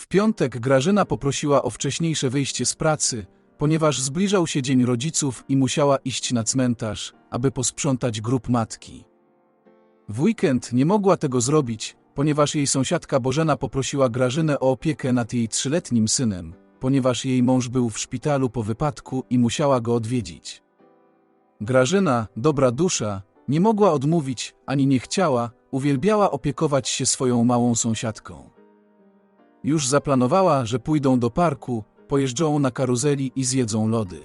W piątek Grażyna poprosiła o wcześniejsze wyjście z pracy, ponieważ zbliżał się dzień rodziców i musiała iść na cmentarz, aby posprzątać grób matki. W weekend nie mogła tego zrobić, ponieważ jej sąsiadka Bożena poprosiła Grażynę o opiekę nad jej trzyletnim synem, ponieważ jej mąż był w szpitalu po wypadku i musiała go odwiedzić. Grażyna, dobra dusza, nie mogła odmówić, ani nie chciała, uwielbiała opiekować się swoją małą sąsiadką. Już zaplanowała, że pójdą do parku, pojeżdżą na karuzeli i zjedzą lody.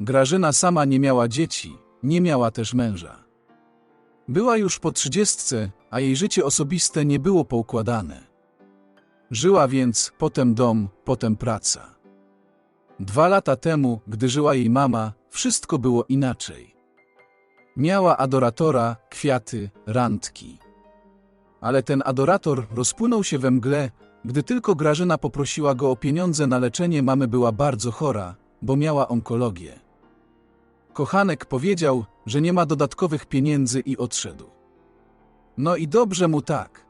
Grażyna sama nie miała dzieci, nie miała też męża. Była już po trzydziestce, a jej życie osobiste nie było poukładane. Żyła więc, potem dom, potem praca. Dwa lata temu, gdy żyła jej mama, wszystko było inaczej. Miała adoratora, kwiaty, randki. Ale ten adorator rozpłynął się we mgle, gdy tylko Grażyna poprosiła go o pieniądze na leczenie mamy była bardzo chora, bo miała onkologię. Kochanek powiedział, że nie ma dodatkowych pieniędzy i odszedł. No i dobrze mu tak.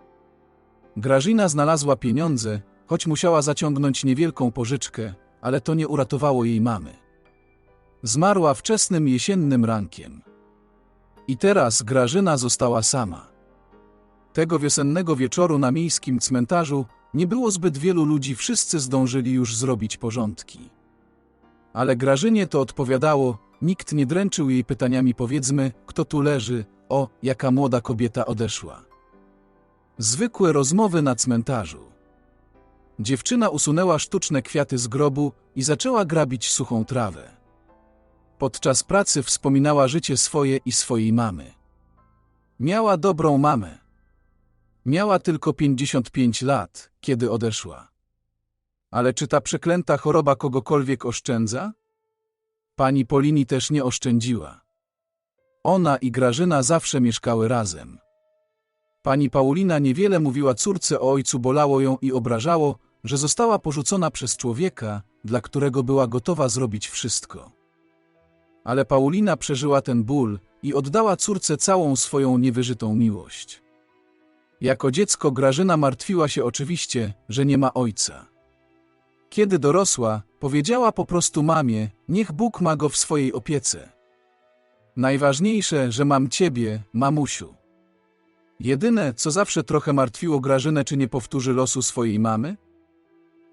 Grażyna znalazła pieniądze, choć musiała zaciągnąć niewielką pożyczkę, ale to nie uratowało jej mamy. Zmarła wczesnym jesiennym rankiem. I teraz Grażyna została sama. Tego wiosennego wieczoru na miejskim cmentarzu nie było zbyt wielu ludzi, wszyscy zdążyli już zrobić porządki. Ale Grażynie to odpowiadało, nikt nie dręczył jej pytaniami powiedzmy, kto tu leży, o, jaka młoda kobieta odeszła. Zwykłe rozmowy na cmentarzu. Dziewczyna usunęła sztuczne kwiaty z grobu i zaczęła grabić suchą trawę. Podczas pracy wspominała życie swoje i swojej mamy. Miała dobrą mamę. Miała tylko 55 lat, kiedy odeszła. Ale czy ta przeklęta choroba kogokolwiek oszczędza? Pani Polini też nie oszczędziła. Ona i Grażyna zawsze mieszkały razem. Pani Paulina niewiele mówiła córce o ojcu, bolało ją i obrażało, że została porzucona przez człowieka, dla którego była gotowa zrobić wszystko. Ale Paulina przeżyła ten ból i oddała córce całą swoją niewyżytą miłość. Jako dziecko Grażyna martwiła się oczywiście, że nie ma ojca. Kiedy dorosła, powiedziała po prostu mamie, niech Bóg ma go w swojej opiece. Najważniejsze, że mam ciebie, mamusiu. Jedyne, co zawsze trochę martwiło Grażynę, czy nie powtórzy losu swojej mamy?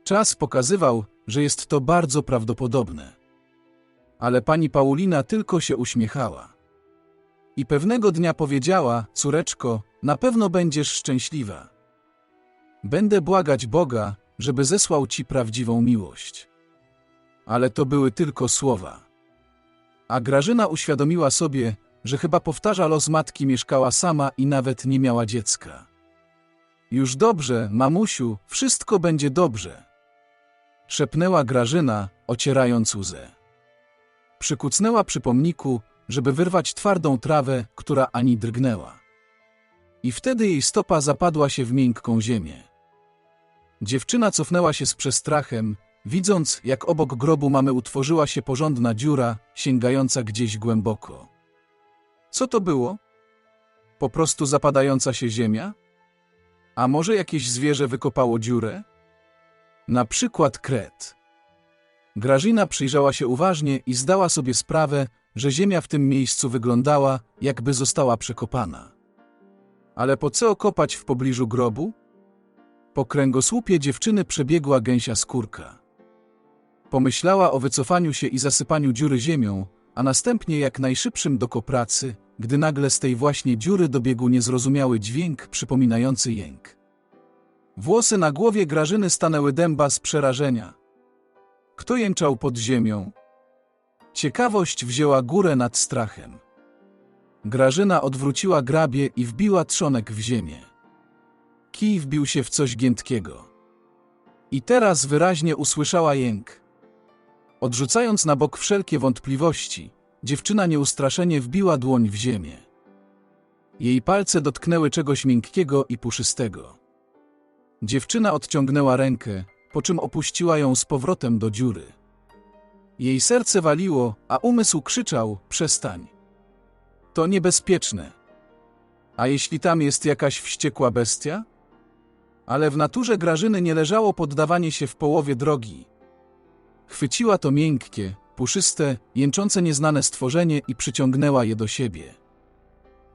Czas pokazywał, że jest to bardzo prawdopodobne. Ale pani Paulina tylko się uśmiechała. I pewnego dnia powiedziała, córeczko, na pewno będziesz szczęśliwa. Będę błagać Boga, żeby zesłał ci prawdziwą miłość. Ale to były tylko słowa. A Grażyna uświadomiła sobie, że chyba powtarza los matki mieszkała sama i nawet nie miała dziecka. Już dobrze, mamusiu, wszystko będzie dobrze. Szepnęła Grażyna, ocierając łzę. Przykucnęła przy pomniku, żeby wyrwać twardą trawę, która ani drgnęła. I wtedy jej stopa zapadła się w miękką ziemię. Dziewczyna cofnęła się z przestrachem, widząc, jak obok grobu mamy utworzyła się porządna dziura, sięgająca gdzieś głęboko. Co to było? Po prostu zapadająca się ziemia? A może jakieś zwierzę wykopało dziurę? Na przykład kret. Grażyna przyjrzała się uważnie i zdała sobie sprawę, że ziemia w tym miejscu wyglądała, jakby została przekopana. Ale po co kopać w pobliżu grobu? Po kręgosłupie dziewczyny przebiegła gęsia skórka. Pomyślała o wycofaniu się i zasypaniu dziury ziemią, a następnie jak najszybszym do kopracy, gdy nagle z tej właśnie dziury dobiegł niezrozumiały dźwięk przypominający jęk. Włosy na głowie Grażyny stanęły dęba z przerażenia. Kto jęczał pod ziemią? Ciekawość wzięła górę nad strachem. Grażyna odwróciła grabie i wbiła trzonek w ziemię. Kij wbił się w coś giętkiego. I teraz wyraźnie usłyszała jęk. Odrzucając na bok wszelkie wątpliwości, dziewczyna nieustraszenie wbiła dłoń w ziemię. Jej palce dotknęły czegoś miękkiego i puszystego. Dziewczyna odciągnęła rękę, po czym opuściła ją z powrotem do dziury. Jej serce waliło, a umysł krzyczał: Przestań. To niebezpieczne. A jeśli tam jest jakaś wściekła bestia? Ale w naturze Grażyny nie leżało poddawanie się w połowie drogi. Chwyciła to miękkie, puszyste, jęczące nieznane stworzenie i przyciągnęła je do siebie.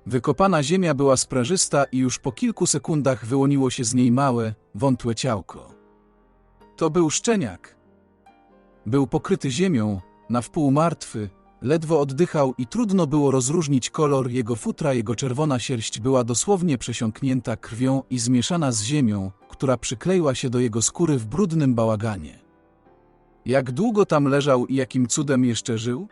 Wykopana ziemia była sprężysta i już po kilku sekundach wyłoniło się z niej małe, wątłe ciałko. To był szczeniak. Był pokryty ziemią, na wpół martwy, ledwo oddychał i trudno było rozróżnić kolor jego futra, jego czerwona sierść była dosłownie przesiąknięta krwią i zmieszana z ziemią, która przykleiła się do jego skóry w brudnym bałaganie. Jak długo tam leżał i jakim cudem jeszcze żył?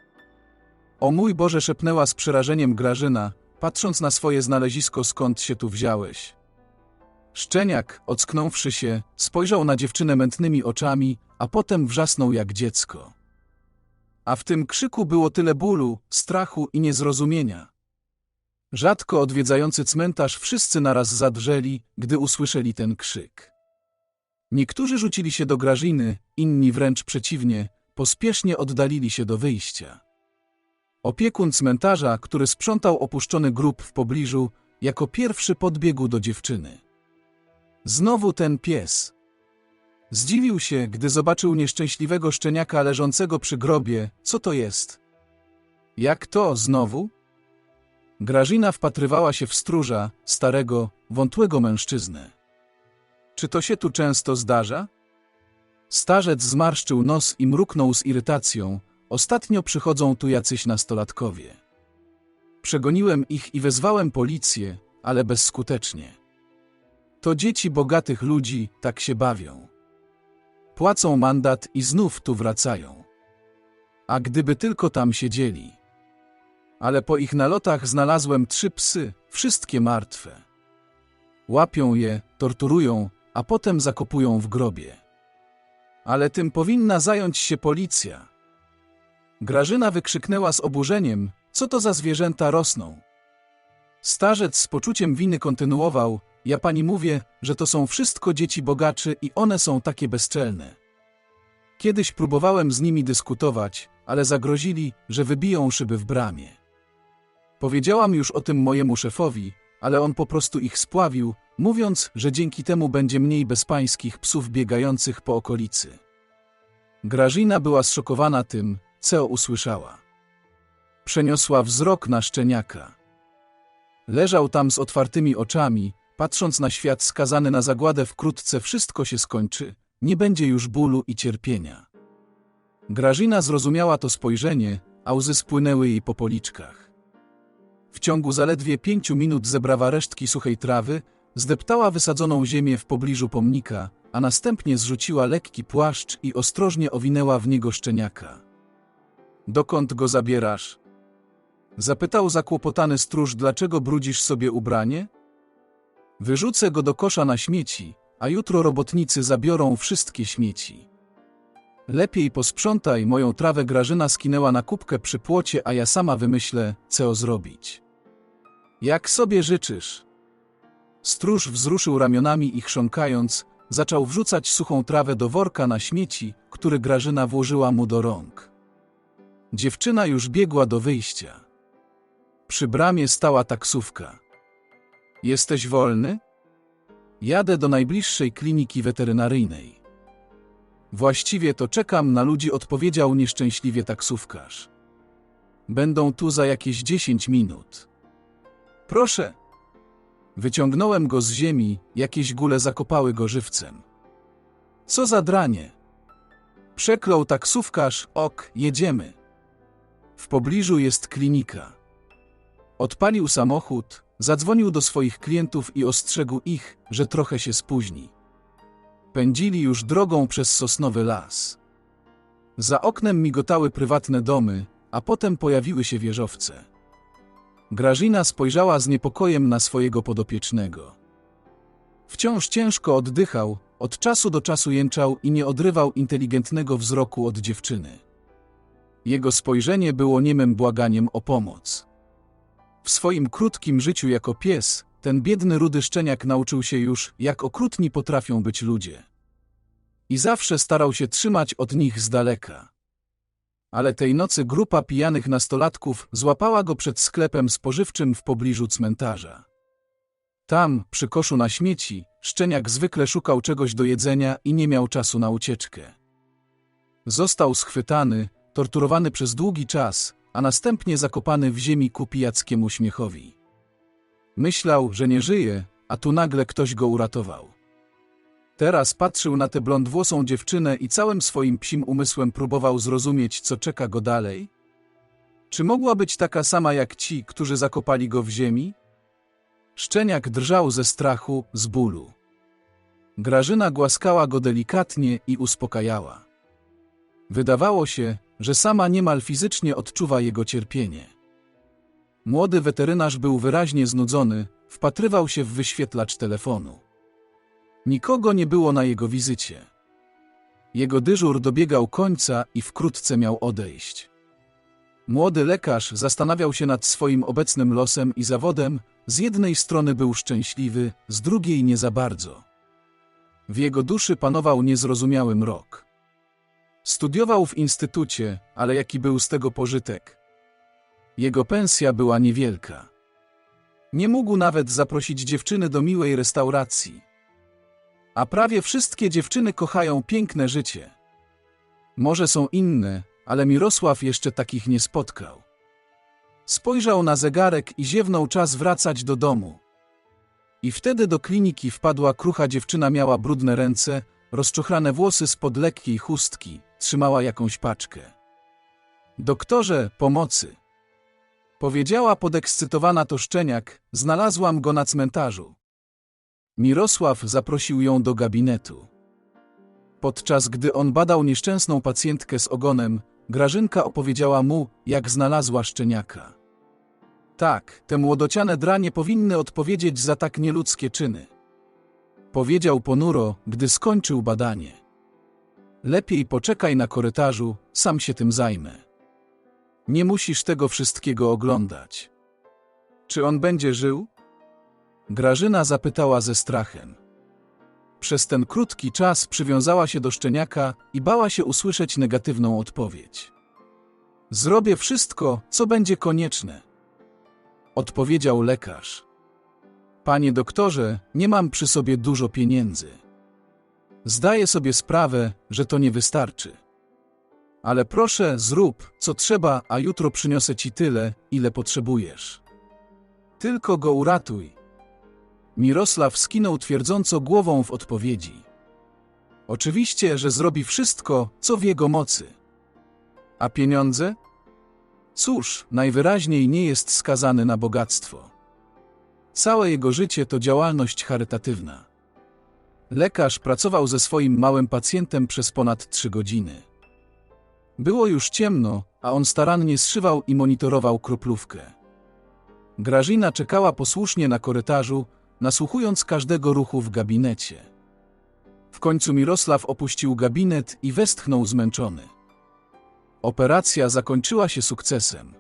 O mój Boże, szepnęła z przerażeniem Grażyna, patrząc na swoje znalezisko, skąd się tu wziąłeś. Szczeniak, ocknąwszy się, spojrzał na dziewczynę mętnymi oczami, a potem wrzasnął jak dziecko. A w tym krzyku było tyle bólu, strachu i niezrozumienia. Rzadko odwiedzający cmentarz wszyscy naraz zadrżeli, gdy usłyszeli ten krzyk. Niektórzy rzucili się do Grażyny, inni wręcz przeciwnie, pospiesznie oddalili się do wyjścia. Opiekun cmentarza, który sprzątał opuszczony grób w pobliżu, jako pierwszy podbiegł do dziewczyny. Znowu ten pies. Zdziwił się, gdy zobaczył nieszczęśliwego szczeniaka leżącego przy grobie. Co to jest? Jak to znowu? Grażyna wpatrywała się w stróża, starego, wątłego mężczyznę. Czy to się tu często zdarza? Starzec zmarszczył nos i mruknął z irytacją. Ostatnio przychodzą tu jacyś nastolatkowie. Przegoniłem ich i wezwałem policję, ale bezskutecznie. To dzieci bogatych ludzi tak się bawią. Płacą mandat i znów tu wracają. A gdyby tylko tam siedzieli. Ale po ich nalotach znalazłem trzy psy, wszystkie martwe. Łapią je, torturują, a potem zakopują w grobie. Ale tym powinna zająć się policja. Grażyna wykrzyknęła z oburzeniem, co to za zwierzęta rosną. Starzec z poczuciem winy kontynuował, ja pani mówię, że to są wszystko dzieci bogaczy i one są takie bezczelne. Kiedyś próbowałem z nimi dyskutować, ale zagrozili, że wybiją szyby w bramie. Powiedziałam już o tym mojemu szefowi, ale on po prostu ich spławił, mówiąc, że dzięki temu będzie mniej bezpańskich psów biegających po okolicy. Grażyna była zszokowana tym, co usłyszała. Przeniosła wzrok na szczeniaka. Leżał tam z otwartymi oczami, patrząc na świat skazany na zagładę wkrótce wszystko się skończy, nie będzie już bólu i cierpienia. Grażyna zrozumiała to spojrzenie, a łzy spłynęły jej po policzkach. W ciągu zaledwie pięciu minut zebrała resztki suchej trawy, zdeptała wysadzoną ziemię w pobliżu pomnika, a następnie zrzuciła lekki płaszcz i ostrożnie owinęła w niego szczeniaka. Dokąd go zabierasz? Zapytał zakłopotany stróż, dlaczego brudzisz sobie ubranie? Wyrzucę go do kosza na śmieci, a jutro robotnicy zabiorą wszystkie śmieci. Lepiej posprzątaj moją trawę Grażyna skinęła na kubkę przy płocie, a ja sama wymyślę, co zrobić. Jak sobie życzysz? Stróż wzruszył ramionami i chrząkając, zaczął wrzucać suchą trawę do worka na śmieci, który Grażyna włożyła mu do rąk. Dziewczyna już biegła do wyjścia. Przy bramie stała taksówka. Jesteś wolny? Jadę do najbliższej kliniki weterynaryjnej. Właściwie to czekam na ludzi, odpowiedział nieszczęśliwie taksówkarz. Będą tu za jakieś dziesięć minut. Proszę. Wyciągnąłem go z ziemi, jakieś gule zakopały go żywcem. Co za dranie. Przeklął taksówkarz, ok, jedziemy. W pobliżu jest klinika. Odpalił samochód, zadzwonił do swoich klientów i ostrzegł ich, że trochę się spóźni. Pędzili już drogą przez sosnowy las. Za oknem migotały prywatne domy, a potem pojawiły się wieżowce. Grażyna spojrzała z niepokojem na swojego podopiecznego. Wciąż ciężko oddychał, od czasu do czasu jęczał i nie odrywał inteligentnego wzroku od dziewczyny. Jego spojrzenie było niemym błaganiem o pomoc. W swoim krótkim życiu jako pies, ten biedny rudy szczeniak nauczył się już, jak okrutni potrafią być ludzie. I zawsze starał się trzymać od nich z daleka. Ale tej nocy grupa pijanych nastolatków złapała go przed sklepem spożywczym w pobliżu cmentarza. Tam, przy koszu na śmieci, szczeniak zwykle szukał czegoś do jedzenia i nie miał czasu na ucieczkę. Został schwytany, torturowany przez długi czas, a następnie zakopany w ziemi ku pijackiemu śmiechowi. Myślał, że nie żyje, a tu nagle ktoś go uratował. Teraz patrzył na tę blondwłosą dziewczynę i całym swoim psim umysłem próbował zrozumieć, co czeka go dalej. Czy mogła być taka sama jak ci, którzy zakopali go w ziemi? Szczeniak drżał ze strachu, z bólu. Grażyna głaskała go delikatnie i uspokajała. Wydawało się, że sama niemal fizycznie odczuwa jego cierpienie. Młody weterynarz był wyraźnie znudzony, wpatrywał się w wyświetlacz telefonu. Nikogo nie było na jego wizycie. Jego dyżur dobiegał końca i wkrótce miał odejść. Młody lekarz zastanawiał się nad swoim obecnym losem i zawodem, z jednej strony był szczęśliwy, z drugiej nie za bardzo. W jego duszy panował niezrozumiały mrok. Studiował w instytucie, ale jaki był z tego pożytek? Jego pensja była niewielka. Nie mógł nawet zaprosić dziewczyny do miłej restauracji. A prawie wszystkie dziewczyny kochają piękne życie. Może są inne, ale Mirosław jeszcze takich nie spotkał. Spojrzał na zegarek i ziewnął czas wracać do domu. I wtedy do kliniki wpadła krucha dziewczyna, miała brudne ręce, rozczochrane włosy spod lekkiej chustki, trzymała jakąś paczkę. Doktorze, pomocy! Powiedziała podekscytowana to szczeniak, znalazłam go na cmentarzu. Mirosław zaprosił ją do gabinetu. Podczas gdy on badał nieszczęsną pacjentkę z ogonem, Grażynka opowiedziała mu, jak znalazła szczeniaka. Tak, te młodociane dranie powinny odpowiedzieć za tak nieludzkie czyny. Powiedział ponuro, gdy skończył badanie. Lepiej poczekaj na korytarzu, sam się tym zajmę. Nie musisz tego wszystkiego oglądać. Czy on będzie żył? Grażyna zapytała ze strachem. Przez ten krótki czas przywiązała się do szczeniaka i bała się usłyszeć negatywną odpowiedź. Zrobię wszystko, co będzie konieczne. Odpowiedział lekarz. Panie doktorze, nie mam przy sobie dużo pieniędzy. Zdaję sobie sprawę, że to nie wystarczy. Ale proszę, zrób, co trzeba, a jutro przyniosę ci tyle, ile potrzebujesz. Tylko go uratuj. Mirosław skinął twierdząco głową w odpowiedzi. Oczywiście, że zrobi wszystko, co w jego mocy. A pieniądze? Cóż, najwyraźniej nie jest skazany na bogactwo. Całe jego życie to działalność charytatywna. Lekarz pracował ze swoim małym pacjentem przez ponad trzy godziny. Było już ciemno, a on starannie zszywał i monitorował kroplówkę. Grażyna czekała posłusznie na korytarzu, nasłuchując każdego ruchu w gabinecie. W końcu Mirosław opuścił gabinet i westchnął zmęczony. Operacja zakończyła się sukcesem.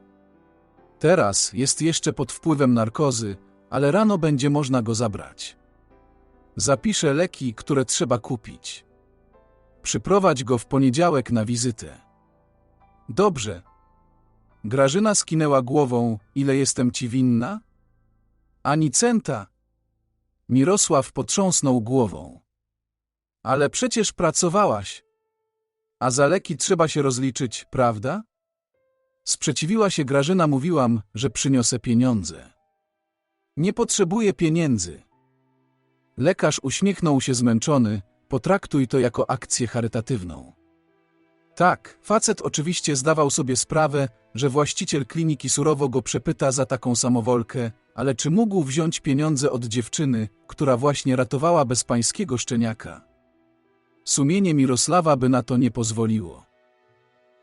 Teraz jest jeszcze pod wpływem narkozy, ale rano będzie można go zabrać. Zapiszę leki, które trzeba kupić. Przyprowadź go w poniedziałek na wizytę. Dobrze. Grażyna skinęła głową, ile jestem ci winna? Ani centa. Mirosław potrząsnął głową. Ale przecież pracowałaś. A za leki trzeba się rozliczyć, prawda? Sprzeciwiła się Grażyna, mówiłam, że przyniosę pieniądze. Nie potrzebuję pieniędzy. Lekarz uśmiechnął się zmęczony, potraktuj to jako akcję charytatywną. Tak, facet oczywiście zdawał sobie sprawę, że właściciel kliniki surowo go przepyta za taką samowolkę, ale czy mógł wziąć pieniądze od dziewczyny, która właśnie ratowała bezpańskiego szczeniaka? Sumienie Mirosława by na to nie pozwoliło.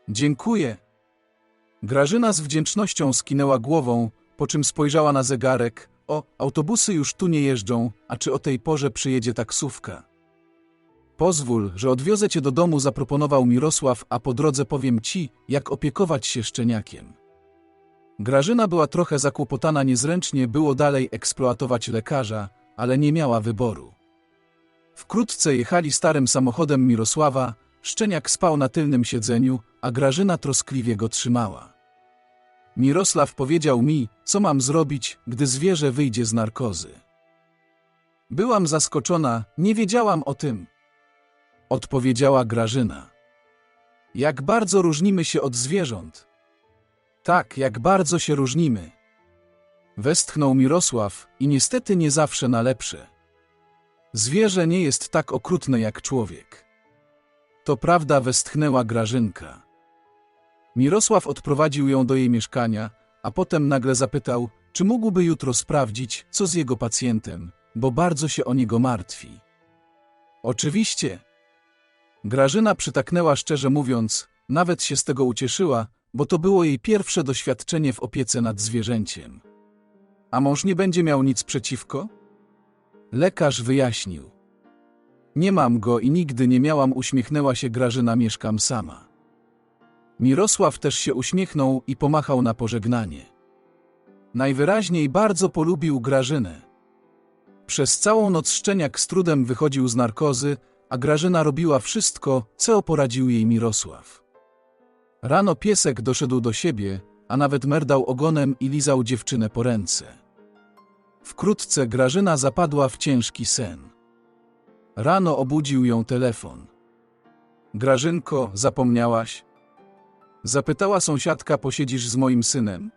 Dziękuję. Grażyna z wdzięcznością skinęła głową, po czym spojrzała na zegarek. O, autobusy już tu nie jeżdżą, a czy o tej porze przyjedzie taksówka? Pozwól, że odwiozę cię do domu, zaproponował Mirosław, a po drodze powiem ci, jak opiekować się szczeniakiem. Grażyna była trochę zakłopotana, niezręcznie było dalej eksploatować lekarza, ale nie miała wyboru. Wkrótce jechali starym samochodem Mirosława, szczeniak spał na tylnym siedzeniu, a Grażyna troskliwie go trzymała. Mirosław powiedział mi, co mam zrobić, gdy zwierzę wyjdzie z narkozy. Byłam zaskoczona, nie wiedziałam o tym. Odpowiedziała Grażyna. Jak bardzo różnimy się od zwierząt. Tak, jak bardzo się różnimy. Westchnął Mirosław i niestety nie zawsze na lepsze. Zwierzę nie jest tak okrutne jak człowiek. To prawda, westchnęła Grażynka. Mirosław odprowadził ją do jej mieszkania, a potem nagle zapytał, czy mógłby jutro sprawdzić, co z jego pacjentem, bo bardzo się o niego martwi. Oczywiście. Grażyna przytaknęła szczerze mówiąc, nawet się z tego ucieszyła, bo to było jej pierwsze doświadczenie w opiece nad zwierzęciem. A mąż nie będzie miał nic przeciwko? Lekarz wyjaśnił. Nie mam go i nigdy nie miałam, uśmiechnęła się Grażyna, mieszkam sama. Mirosław też się uśmiechnął i pomachał na pożegnanie. Najwyraźniej bardzo polubił Grażynę. Przez całą noc Szczeniak z trudem wychodził z narkozy, a Grażyna robiła wszystko, co poradził jej Mirosław. Rano piesek doszedł do siebie, a nawet merdał ogonem i lizał dziewczynę po ręce. Wkrótce Grażyna zapadła w ciężki sen. Rano obudził ją telefon. Grażynko, zapomniałaś? Zapytała sąsiadka, posiedzisz z moim synem?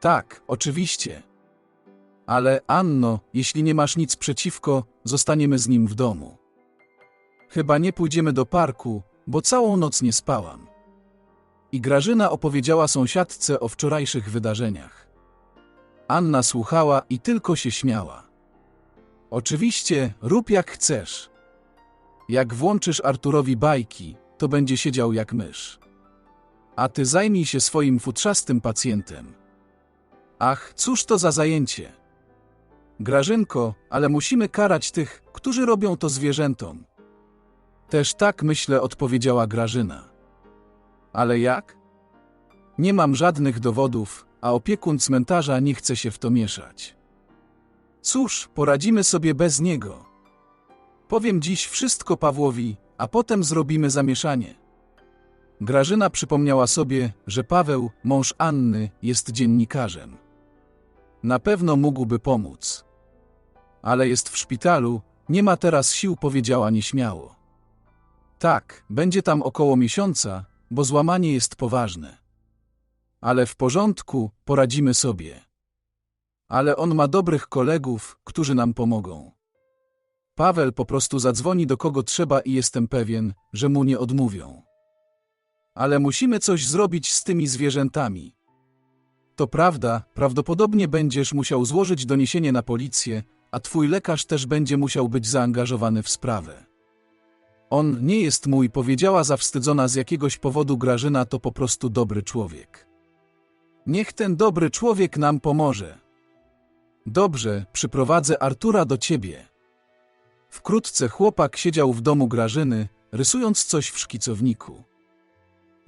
Tak, oczywiście. Ale, Anno, jeśli nie masz nic przeciwko, zostaniemy z nim w domu. Chyba nie pójdziemy do parku, bo całą noc nie spałam. I Grażyna opowiedziała sąsiadce o wczorajszych wydarzeniach. Anna słuchała i tylko się śmiała. Oczywiście, rób jak chcesz. Jak włączysz Arturowi bajki, to będzie siedział jak mysz. A ty zajmij się swoim futrzastym pacjentem. Ach, cóż to za zajęcie. Grażynko, ale musimy karać tych, którzy robią to zwierzętom. Też tak myślę, odpowiedziała Grażyna. Ale jak? Nie mam żadnych dowodów, a opiekun cmentarza nie chce się w to mieszać. Cóż, poradzimy sobie bez niego. Powiem dziś wszystko Pawłowi, a potem zrobimy zamieszanie. Grażyna przypomniała sobie, że Paweł, mąż Anny, jest dziennikarzem. Na pewno mógłby pomóc. Ale jest w szpitalu, nie ma teraz sił, powiedziała nieśmiało. Tak, będzie tam około miesiąca, bo złamanie jest poważne. Ale w porządku, poradzimy sobie. Ale on ma dobrych kolegów, którzy nam pomogą. Paweł po prostu zadzwoni do kogo trzeba i jestem pewien, że mu nie odmówią. Ale musimy coś zrobić z tymi zwierzętami. To prawda, prawdopodobnie będziesz musiał złożyć doniesienie na policję, a twój lekarz też będzie musiał być zaangażowany w sprawę. On nie jest mój, powiedziała zawstydzona z jakiegoś powodu Grażyna, to po prostu dobry człowiek. Niech ten dobry człowiek nam pomoże. Dobrze, przyprowadzę Artura do ciebie. Wkrótce chłopak siedział w domu Grażyny, rysując coś w szkicowniku.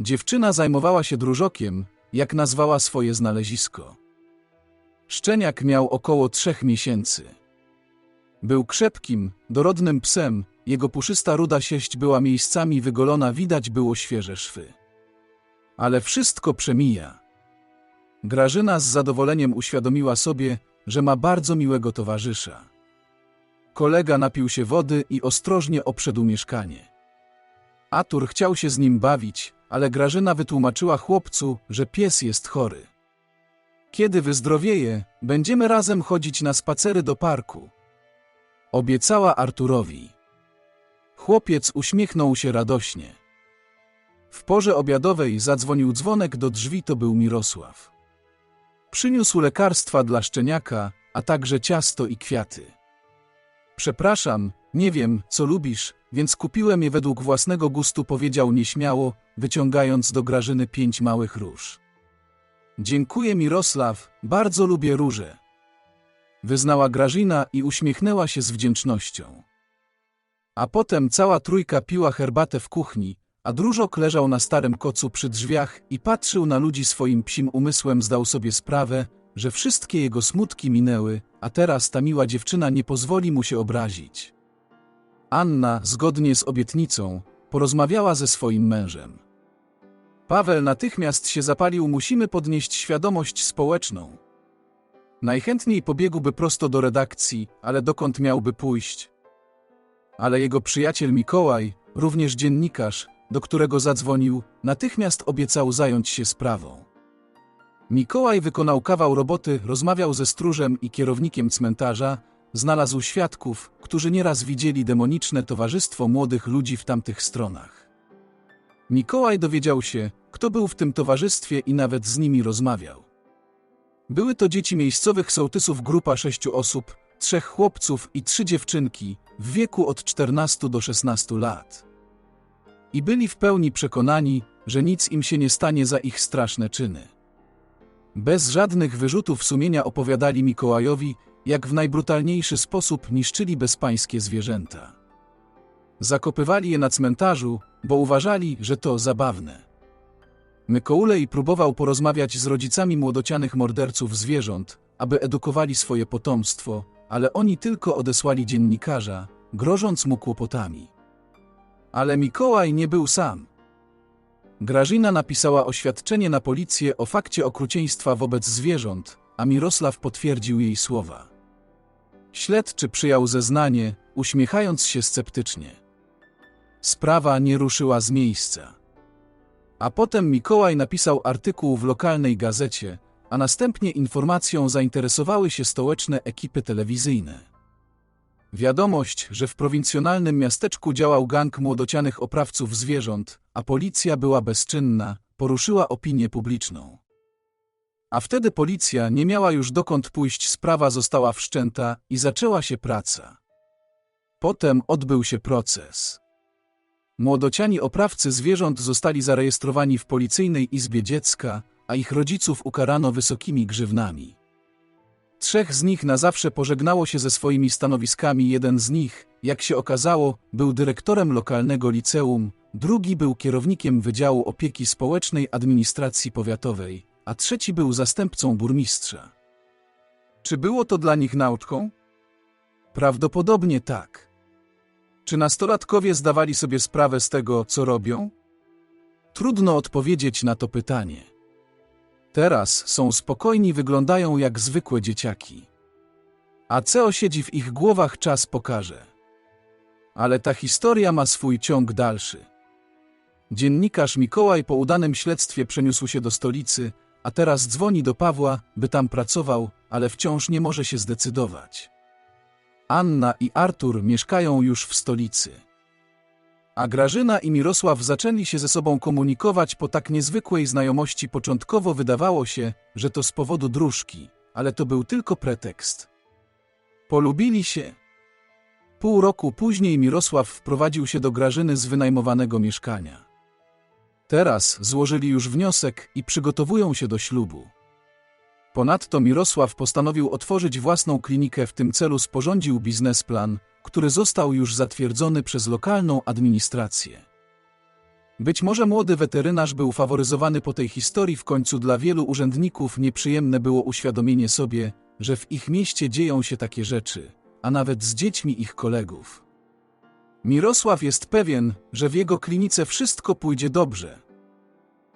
Dziewczyna zajmowała się drużokiem, jak nazwała swoje znalezisko. Szczeniak miał około trzech miesięcy. Był krzepkim, dorodnym psem, jego puszysta ruda sieść była miejscami wygolona, widać było świeże szwy. Ale wszystko przemija. Grażyna z zadowoleniem uświadomiła sobie, że ma bardzo miłego towarzysza. Kolega napił się wody i ostrożnie obszedł mieszkanie. Atur chciał się z nim bawić, ale Grażyna wytłumaczyła chłopcu, że pies jest chory. Kiedy wyzdrowieje, będziemy razem chodzić na spacery do parku. Obiecała Arturowi. Chłopiec uśmiechnął się radośnie. W porze obiadowej zadzwonił dzwonek do drzwi, to był Mirosław. Przyniósł lekarstwa dla szczeniaka, a także ciasto i kwiaty. Przepraszam, nie wiem, co lubisz, więc kupiłem je według własnego gustu, powiedział nieśmiało, wyciągając do Grażyny pięć małych róż. Dziękuję Mirosław, bardzo lubię róże. Wyznała Grażyna i uśmiechnęła się z wdzięcznością. A potem cała trójka piła herbatę w kuchni, a Drużok leżał na starym kocu przy drzwiach i patrzył na ludzi swoim psim umysłem zdał sobie sprawę, że wszystkie jego smutki minęły, a teraz ta miła dziewczyna nie pozwoli mu się obrazić. Anna, zgodnie z obietnicą, porozmawiała ze swoim mężem. Paweł natychmiast się zapalił, musimy podnieść świadomość społeczną. Najchętniej pobiegłby prosto do redakcji, ale dokąd miałby pójść? Ale jego przyjaciel Mikołaj, również dziennikarz, do którego zadzwonił, natychmiast obiecał zająć się sprawą. Mikołaj wykonał kawał roboty, rozmawiał ze stróżem i kierownikiem cmentarza, znalazł świadków, którzy nieraz widzieli demoniczne towarzystwo młodych ludzi w tamtych stronach. Mikołaj dowiedział się, kto był w tym towarzystwie i nawet z nimi rozmawiał. Były to dzieci miejscowych sołtysów grupa sześciu osób, trzech chłopców i trzy dziewczynki w wieku od 14 do 16 lat. I byli w pełni przekonani, że nic im się nie stanie za ich straszne czyny. Bez żadnych wyrzutów sumienia opowiadali Mikołajowi, jak w najbrutalniejszy sposób niszczyli bezpańskie zwierzęta. Zakopywali je na cmentarzu, bo uważali, że to zabawne. Mykołulej próbował porozmawiać z rodzicami młodocianych morderców zwierząt, aby edukowali swoje potomstwo, ale oni tylko odesłali dziennikarza, grożąc mu kłopotami. Ale Mikołaj nie był sam. Grażyna napisała oświadczenie na policję o fakcie okrucieństwa wobec zwierząt, a Mirosław potwierdził jej słowa. Śledczy przyjął zeznanie, uśmiechając się sceptycznie. Sprawa nie ruszyła z miejsca. A potem Mikołaj napisał artykuł w lokalnej gazecie, a następnie informacją zainteresowały się stołeczne ekipy telewizyjne. Wiadomość, że w prowincjonalnym miasteczku działał gang młodocianych oprawców zwierząt, a policja była bezczynna, poruszyła opinię publiczną. A wtedy policja nie miała już dokąd pójść, sprawa została wszczęta i zaczęła się praca. Potem odbył się proces. Młodociani oprawcy zwierząt zostali zarejestrowani w policyjnej izbie dziecka, a ich rodziców ukarano wysokimi grzywnami. Trzech z nich na zawsze pożegnało się ze swoimi stanowiskami. Jeden z nich, jak się okazało, był dyrektorem lokalnego liceum, drugi był kierownikiem Wydziału Opieki Społecznej Administracji Powiatowej, a trzeci był zastępcą burmistrza. Czy było to dla nich nauczką? Prawdopodobnie tak. Czy nastolatkowie zdawali sobie sprawę z tego, co robią? Trudno odpowiedzieć na to pytanie. Teraz są spokojni, wyglądają jak zwykłe dzieciaki. A co siedzi w ich głowach, czas pokaże. Ale ta historia ma swój ciąg dalszy. Dziennikarz Mikołaj po udanym śledztwie przeniósł się do stolicy, a teraz dzwoni do Pawła, by tam pracował, ale wciąż nie może się zdecydować. Anna i Artur mieszkają już w stolicy. A Grażyna i Mirosław zaczęli się ze sobą komunikować po tak niezwykłej znajomości. Początkowo wydawało się, że to z powodu dróżki, ale to był tylko pretekst. Polubili się. Pół roku później Mirosław wprowadził się do Grażyny z wynajmowanego mieszkania. Teraz złożyli już wniosek i przygotowują się do ślubu. Ponadto Mirosław postanowił otworzyć własną klinikę, w tym celu sporządził biznesplan, który został już zatwierdzony przez lokalną administrację. Być może młody weterynarz był faworyzowany po tej historii, w końcu dla wielu urzędników nieprzyjemne było uświadomienie sobie, że w ich mieście dzieją się takie rzeczy, a nawet z dziećmi ich kolegów. Mirosław jest pewien, że w jego klinice wszystko pójdzie dobrze,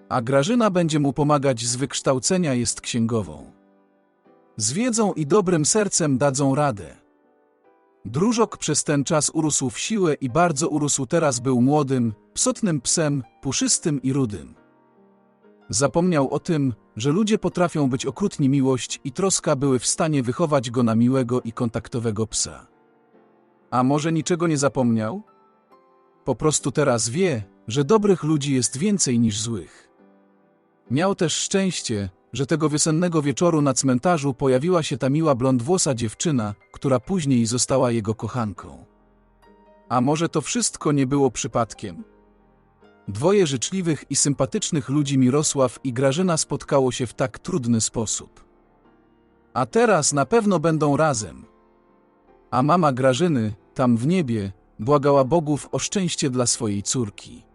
a Grażyna będzie mu pomagać z wykształcenia jest księgową. Z wiedzą i dobrym sercem dadzą radę. Drużok przez ten czas urósł w siłę i bardzo urósł teraz był młodym, psotnym psem, puszystym i rudym. Zapomniał o tym, że ludzie potrafią być okrutni miłość i troska były w stanie wychować go na miłego i kontaktowego psa. A może niczego nie zapomniał? Po prostu teraz wie, że dobrych ludzi jest więcej niż złych. Miał też szczęście, że tego wiosennego wieczoru na cmentarzu pojawiła się ta miła blondwłosa dziewczyna, która później została jego kochanką. A może to wszystko nie było przypadkiem? Dwoje życzliwych i sympatycznych ludzi Mirosław i Grażyna spotkało się w tak trudny sposób. A teraz na pewno będą razem. A mama Grażyny, tam w niebie, błagała bogów o szczęście dla swojej córki.